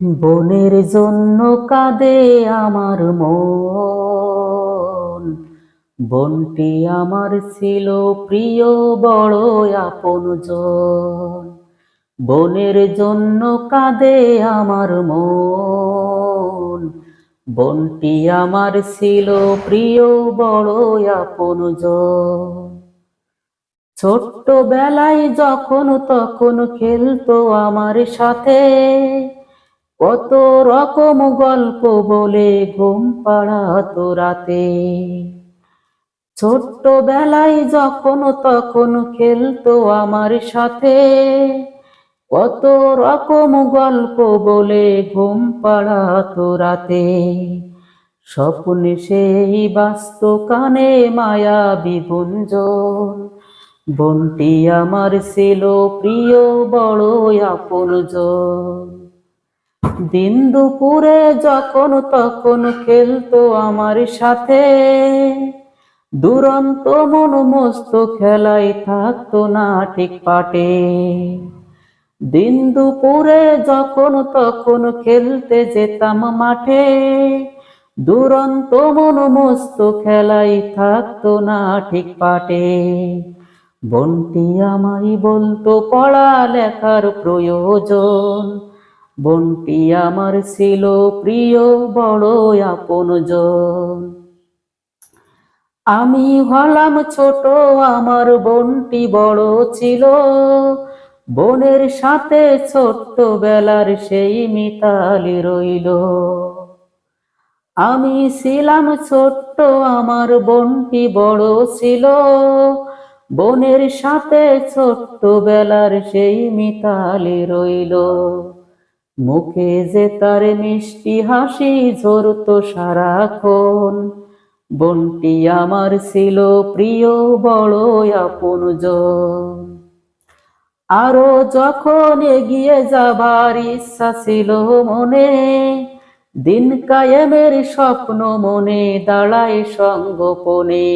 বনের জন্য কাঁদে আমার মন। বনটি আমার ছিল প্রিয়, বড় আপনজন বনের জন্য কাঁদে আমার মন। বনটি আমার ছিল প্রিয়, বড় আপনজন ছোট্ট বেলায় যখন তখন খেলতো আমার সাথে। কত রকম গল্প বলে ঘুম পাড়াতো রাতে। ছোট্ট বেলায় যখন তখন খেলতো আমার সাথে। কত রকম গল্প বলে ঘুম পাড়াতো রাতে। স্বপ্নে সেই বাস্ত কানে মায়া বিগুঞ্জন বনটি আমার ছিল প্রিয় বড় আপনজন। দিন দুপুরে যখন তখন খেলতো আমার সাথে। দুরন্ত মন মস্ত খেলায় থাকতো না ঠিক পাটে। দিন দুপুরে যখন তখন খেলতে যেতাম মাঠে। দুরন্ত মন মস্ত খেলায় থাকতো না ঠিক পাটে। বনটি আমায় বলতো পড়া লেখার প্রয়োজন। বনটি আমার ছিল প্রিয়, বড় আপনজন। আমি হলাম ছোট, আমার বনটি বড় ছিল। বনের সাথে ছোট্ট বেলার সেই মিতালি রইল। আমি ছিলাম ছোট্ট, আমার বনটি বড় ছিল। বনের সাথে ছোট্ট বেলার সেই মিতালি রইল। মুখে যে তার মিষ্টি হাসি ঝরতো সারাক্ষণ। বন্টি আমার ছিল প্রিয় বড় আপনজন আরও যখন এগিয়ে যাবার ইচ্ছা ছিল মনে, দিন কায়েমের স্বপ্ন মনে দাঁড়ায় সঙ্গোপনে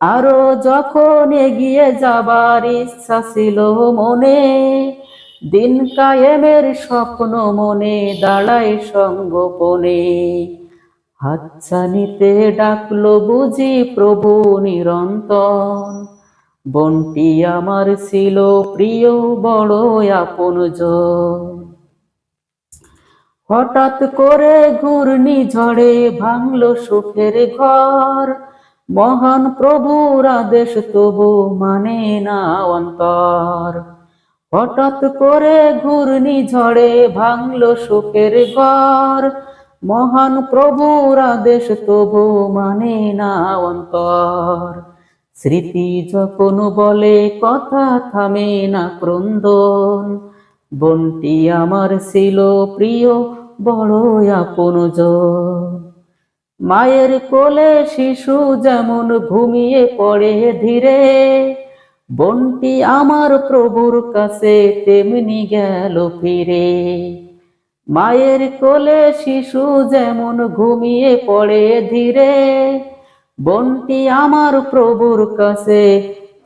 আরও যখন এগিয়ে যাবার ইচ্ছা ছিল মনে দিন কায়েমের স্বপ্ন মনে দাঁড়ায় সঙ্গোপনে হাতছানিতে ডাকলো বুঝি প্রভু নিরন্তন বনটি আমার ছিল প্রিয়, বড় আপনজন হঠাৎ করে ঘূর্ণি ঝড়ে ভাঙলো সুখের ঘর। মহান প্রভুর আদেশ তবু মানে না অন্তর। হঠাৎ করে ঘূর্ণি ঝড়ে ভাঙলো সুখের ঘর। মহান প্রভুর আদেশ তবু মানে না অন্তর। স্মৃতি যখন বলে, কথা থামে না ক্রন্দন। বনটি আমার ছিল প্রিয় বড় আপনজন। মায়ের কোলে শিশু যেমন ঘুমিয়ে পড়ে ধীরে বনটি আমার প্রভুর কাছে তেমনি গেল ফিরে। মায়ের কোলে শিশু যেমন ঘুমিয়ে পড়ে ধীরে, বনটি আমার প্রভুর কাছে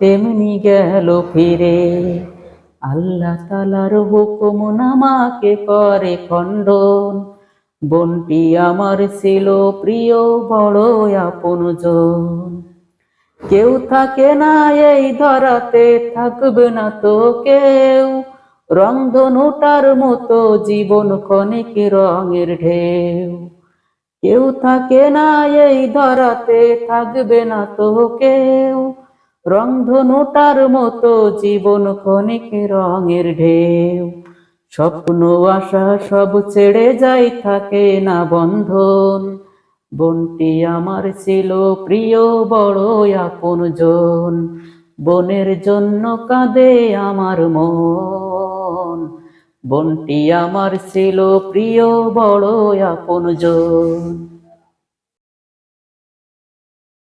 তেমনি গেল ফিরে। আল্লাহ তালার হুকুম নামাকে করে খণ্ডন, বনটি আমার ছিল প্রিয় বড় আপনজন। কেউ থাকে না এই ধরাতে, থাকবে না তো কেউ। রংধনুটার মতো জীবন ক্ষণিক রঙের ঢেউ। কেউ থাকে না এই ধরাতে, থাকবে না তো কেউ। রংধনুটার মতো জীবন ক্ষণিক রঙের ঢেউ। স্বপ্ন, আশা সব ছেড়ে যাই, থাকে না বন্ধন। বনটি আমার ছিল প্রিয়, বড় আপন জন। বনের জন্য কাঁদে আমার মন। বনটি আমার ছিল প্রিয়, বড় আপনজন